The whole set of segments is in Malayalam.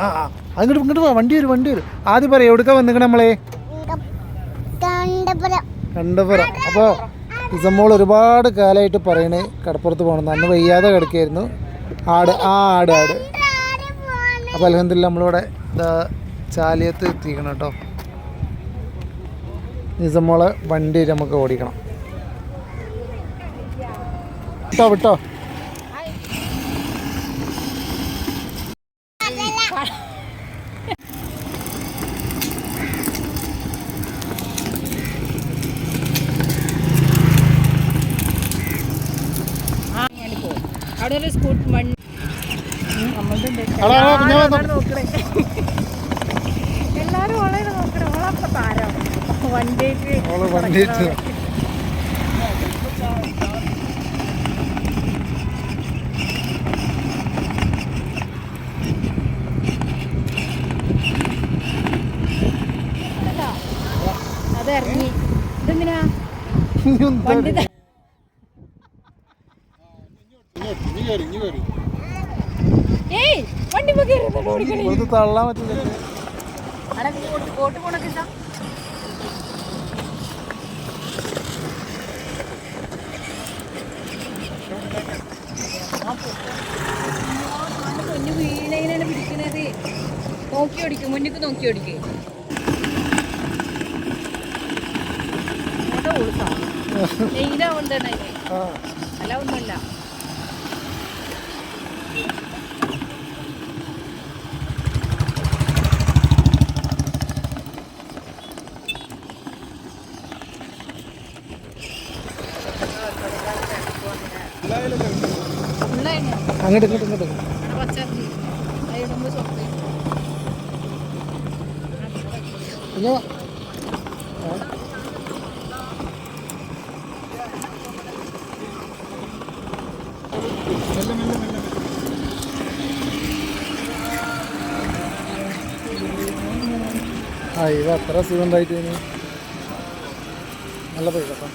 ആ അങ്ങോട്ട് ഇങ്ങോട്ട് വണ്ടി വരും വണ്ടി വരും. ആദ്യം പറയാം എവിടുക്ക വന്നിക്കണ നമ്മളെ? കണ്ടപുരം. കണ്ടപുരം. അപ്പോൾ ഇസമ്മോൾ ഒരുപാട് കാലമായിട്ട് പറയണേ കടപ്പുറത്ത് പോകണം അന്ന് വയ്യാതെ കിടക്കായിരുന്നു. ആട് ആ ആട് ആട്. അപ്പോൾ അലഹദില്ല നമ്മളിവിടെ ഇതാ ചാലിയത്ത് എത്തിക്കണം കേട്ടോ. നിസമ്മോളെ വണ്ടി നമുക്ക് ഓടിക്കണം. വിട്ടോ വിട്ടോ. അവിടെ ഒരു സ്കൂട്ട്. നോക്കണേ. എല്ലാരും ഓളെ നോക്കണേ. ഓളപ്പ താരം. വണ്ടിയിട്ട് ഓൾ വണ്ടിയിട്ട് അത് ഇറങ്ങി. ഇതെന്തിനാ വണ്ടി ഏയ് വണ്ടി തള്ളാൻ പറ്റില്ല. പോണൊക്കെ ഇതാ. പൊന്നു പിടിക്കണത്? നോക്കി ഓടിക്കും മുന്നിക്ക് നോക്കി ഓടിക്കേ നെയ്താവുണ്ടാണ് ആ അല്ല ഒന്നുമല്ല. അങ്ങോട്ട് ഇങ്ങോട്ട് ഇങ്ങോട്ട് പിന്നെ ആ ഇത് അത്ര സുഖം ഉണ്ടായിട്ട് ഇനി നല്ല പൈസ കേട്ടോ.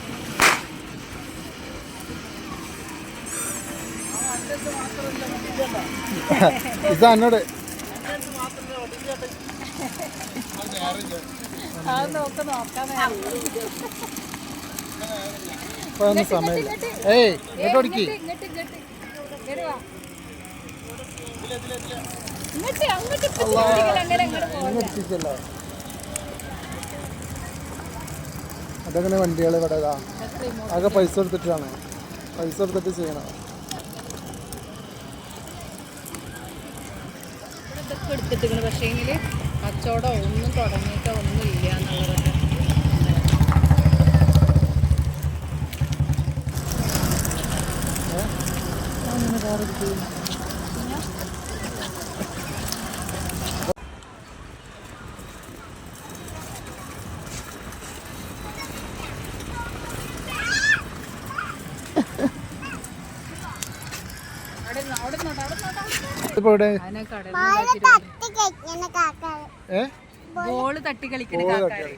ഇത് എന്നോട് ഒന്നും സമയമില്ല. ഏയ് ഇങ്ങോട്ട് ഓടിക്ക്. ഇങ്ങോട്ട് ഇങ്ങോട്ട് ഇങ്ങോട്ട്. വാ. ഇങ്ങോട്ട് അങ്ങോട്ട് ഇപ്പൊ ഓടിക്കൽ അങ്ങനെ അങ്ങോട്ട് പോകണ്ട. ഇങ്ങ് എത്തിച്ചല്ലോ അതങ്ങനെ വണ്ടികൾ ഇവിടെ ആകെ പൈസ കൊടുത്തിട്ടാണ്. പൈസ കൊടുത്തിട്ട് ചെയ്യണം. എടുത്തിട്ടുണ്ട് പക്ഷേങ്കിൽ കച്ചവടം ഒന്നും തുടങ്ങിയിട്ടോ ഒന്നും ഇല്ല എന്നുള്ളത് അവിടെ നിന്ന്, അവിടെ നിന്നോട്ടെ, അവിടെ നിന്നോട്ടെ, അവിടെ നിന്നോട്ടെ. ഇപ്പൊ ഇവിടെ തട്ടി ഏ? ബോൾ കളിക്കണ കാക്കാര്?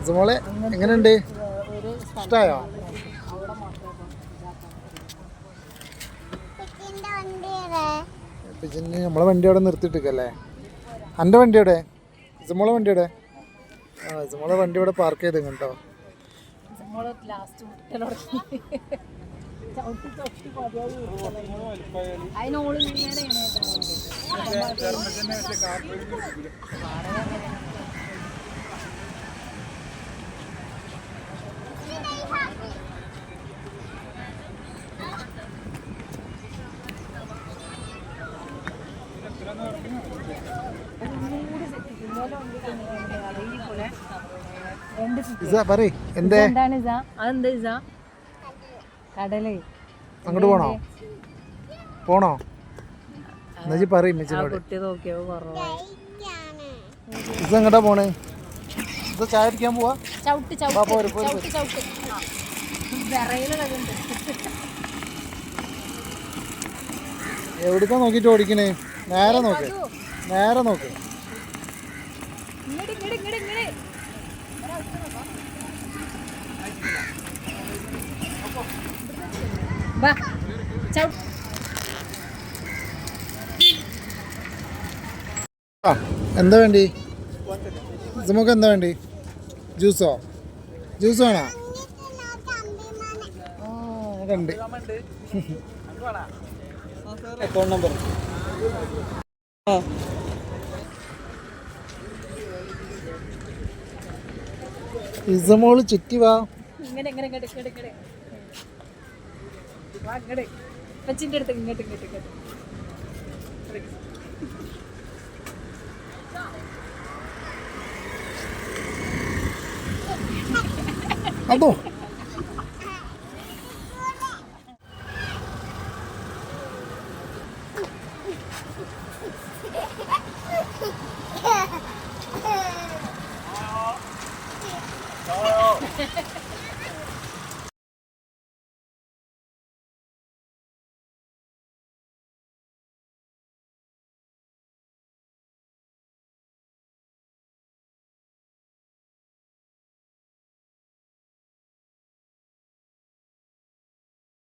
ഇസുമോളെ എങ്ങനെയുണ്ട്? ഇഷ്ടായോ? നമ്മളെ വണ്ടി അവിടെ നിർത്തിയിട്ടിക്കല്ലേ എന്റെ വണ്ടി എവിടെ? ഇസുമോളെ വണ്ടി എവിടെ? ആ ഇസുമോളെ വണ്ടി ഇവിടെ പാർക്ക് ചെയ്ത് കേട്ടോ നമ്മൾ കടലേ. അങ്ങോട്ട് പോണോ? പോണോ? എന്നുവെച്ച് പറയും മെച്ചിനോട് എങ്ങോട്ടാ പോണേ? ഇത് ചായ അടിക്കാൻ പോവാ? ചവിട്ട് നോക്കിട്ട് എവിടേക്കാ ഓടിക്കണേ? നേരെ നോക്ക്. നേരെ നോക്ക്. ഇങ്ങട് ഇങ്ങട് ഇങ്ങട് ഇങ്ങട്. വാ ചവിട്ട് ആ എന്താ വേണ്ടി? നമുക്ക് എന്താ വേണ്ടി? ജ്യൂസോ? ജ്യൂസ് വേണോ? ആ ഉണ്ട് അക്കൗണ്ട് നമ്പർ ഇസമോൾ ചുറ്റി വാ. ഇങ്ങനെ ഇങ്ങനെ ഇങ്ങോട്ട് ഇങ്ങോട്ട് ഇങ്ങോട്ട് വാ ഇങ്ങോട്ട് അച്ഛന്റെ അടുത്ത് ഇങ്ങോട്ട് ഇങ്ങോട്ട് ഇങ്ങോട്ട്. അതോ. Ha ha ha.